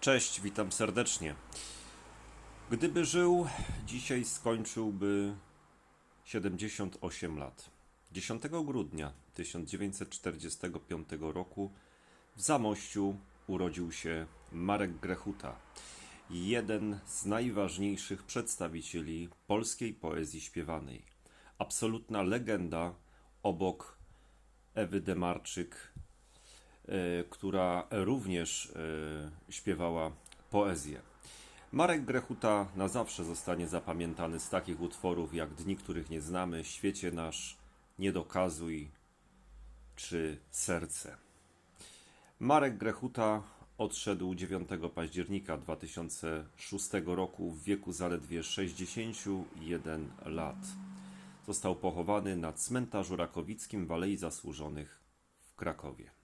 Cześć, witam serdecznie. Gdyby żył, dzisiaj skończyłby 78 lat. 10 grudnia 1945 roku w Zamościu urodził się Marek Grechuta, jeden z najważniejszych przedstawicieli polskiej poezji śpiewanej. Absolutna legenda obok Ewy Demarczyk, która również e, śpiewała poezję. Marek Grechuta na zawsze zostanie zapamiętany z takich utworów jak Dni, których nie znamy, Świecie nasz, Nie dokazuj czy Serce. Marek Grechuta odszedł 9 października 2006 roku w wieku zaledwie 61 lat. Został pochowany na cmentarzu rakowickim w Alei Zasłużonych w Krakowie.